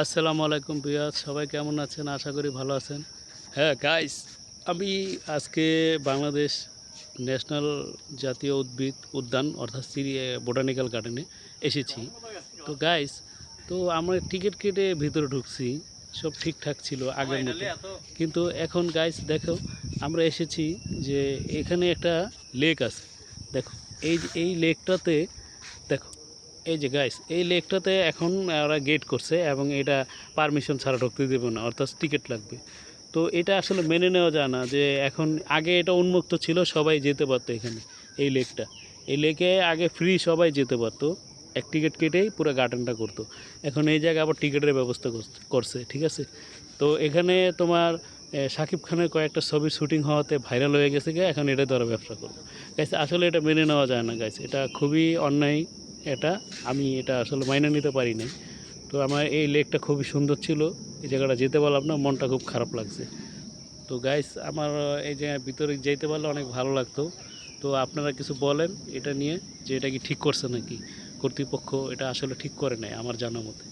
আসসালামু আলাইকুম পিয়াজ সবাই কেমন আছেন? আশা করি ভালো আছেন। হ্যাঁ গাইস আমি আজকে বাংলাদেশ ন্যাশনাল জাতীয় উদ্ভিদ উদ্যান, অর্থাৎ সিরি বোটানিক্যাল গার্ডেনে এসেছি। তো গাইস তো আমরা টিকিট কেটে ভিতরে ঢুকছি, সব ঠিকঠাক ছিল আগের মতো। কিন্তু এখন গাইস দেখো, আমরা এসেছি যে এখানে একটা লেক আছে। দেখো, এই এই লেকটাতে দেখো এই যে গাইস এই লেকটাতে এখন ওরা গেট করছে এবং এটা পারমিশন ছাড়া ঢুকতে দেবে না, অর্থাৎ টিকিট লাগবে। তো এটা আসলে মেনে নেওয়া যায় না যে এখন আগে এটা উন্মুক্ত ছিল, সবাই যেতে পারতো এখানে, এই লেকটা। এই লেকে আগে ফ্রি সবাই যেতে পারতো, এক টিকিট কেটেই পুরো গার্ডেনটা করতো। এখন এই জায়গায় আবার টিকিটের ব্যবস্থা করছে- ঠিক আছে? তো এখানে তোমার শাকিব খানের কয়েকটা ছবির শুটিং হওয়াতে ভাইরাল হয়ে গেছে এখন এটা দ্বারা ব্যবসা করব গাইস আসলে এটা মেনে নেওয়া যায় না গাইস এটা খুবই অন্যায় এটা আমি এটা আসলে মাইনে নিতে পারি নাই। তো আমার এই লেকটা খুবই সুন্দর ছিল, এই জায়গাটা যেতে পারলাম না, মনটা খুব খারাপ লাগছে। তো গাইস আমার এই জায়গায় ভিতরে যেতে পারলে অনেক ভালো লাগতো। তো আপনারা কিছু বলেন এটা নিয়ে যে এটা কি ঠিক করছে নাকি? কর্তৃপক্ষ এটা আসলে ঠিক করে নেয়, আমার জানা মতে।